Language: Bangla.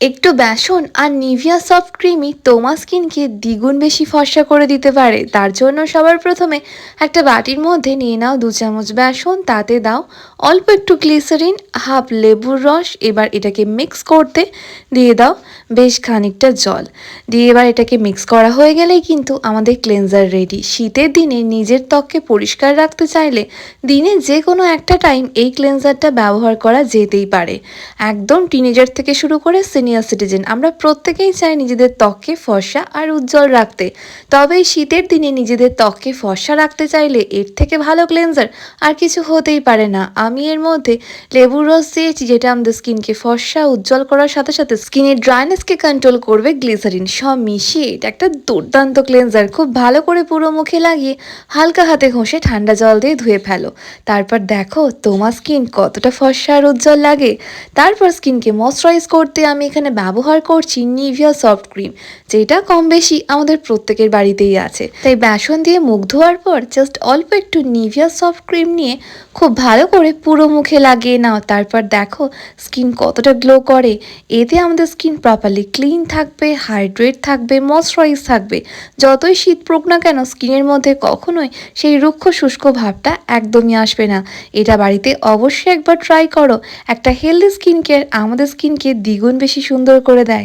একটু বেসন আর নিভিয়া সফট ক্রিমই তোমার স্কিনকে দ্বিগুণ বেশি ফর্সা করে দিতে পারে। তার জন্য সবার প্রথমে একটা বাটির মধ্যে নিয়ে নাও দু চামচ বেসন, তাতে দাও অল্প একটু গ্লিসারিন হাফ লেবুর রস, এবার এটাকে মিক্স করতে দিয়ে দাও বেশ খানিকটা জল। দিয়ে এবার এটাকে মিক্স করা হয়ে গেলেই কিন্তু আমাদের ক্লেনজার রেডি শীতের দিনে নিজের ত্বককে পরিষ্কার রাখতে চাইলে দিনে যে কোনো একটা টাইম এই ক্লেনজারটা ব্যবহার করা যেতেই পারে। একদম টিনেজার থেকে শুরু করে সিনিয়র সিটিজেন আমরা প্রত্যেকেই চাই নিজেদের ত্বককে ফর্সা আর উজ্জ্বল রাখতে। তবে শীতের দিনে নিজেদের ত্বককে ফর্সা রাখতে চাইলে এর থেকে ভালো ক্লেনজার আর কিছু হতেই পারে না। আমি এর মধ্যে লেবুর রস দিয়েছি, যেটা আমাদের স্কিনকে ফর্সা, উজ্জ্বল করার সাথে সাথে স্কিনের ড্রাইনেসকে কন্ট্রোল করবে গ্লিসারিন সব মিশিয়ে এটা একটা দুর্দান্ত ক্লেনজার খুব ভালো করে পুরো মুখে লাগিয়ে হালকা হাতে ঘষে ঠান্ডা জল দিয়ে ধুয়ে ফেলো। তারপর দেখো তোমার স্কিন কতটা ফর্সা আর উজ্জ্বল লাগে। তারপর স্কিনকে ময়শ্চারাইজ করতে আমি এখানে ব্যবহার করছি নিভিয়া সফট ক্রিম যেটা কম বেশি আমাদের প্রত্যেকের বাড়িতেই আছে। তাই বেসন দিয়ে মুখ ধোয়ার পর জাস্ট অল্প একটু নিভিয়া সফট ক্রিম নিয়ে খুব ভালো করে পুরো মুখে লাগিয়ে নাও। তারপর দেখো স্কিন কতটা গ্লো করে। এতে আমাদের স্কিন প্রপারলি ক্লিন থাকবে হাইড্রেট থাকবে ময়শ্চারাইজ থাকবে। যতই শীত পড়ুক না কেন স্কিনের মধ্যে কখনোই সেই রুক্ষ শুষ্ক ভাবটা একদমই আসবে না। এটা বাড়িতে অবশ্যই একবার ট্রাই করো। একটা হেলদি স্কিন কেয়ার আমাদের স্কিনকে দ্বিগুণ বেশি সুন্দর করে দেয়।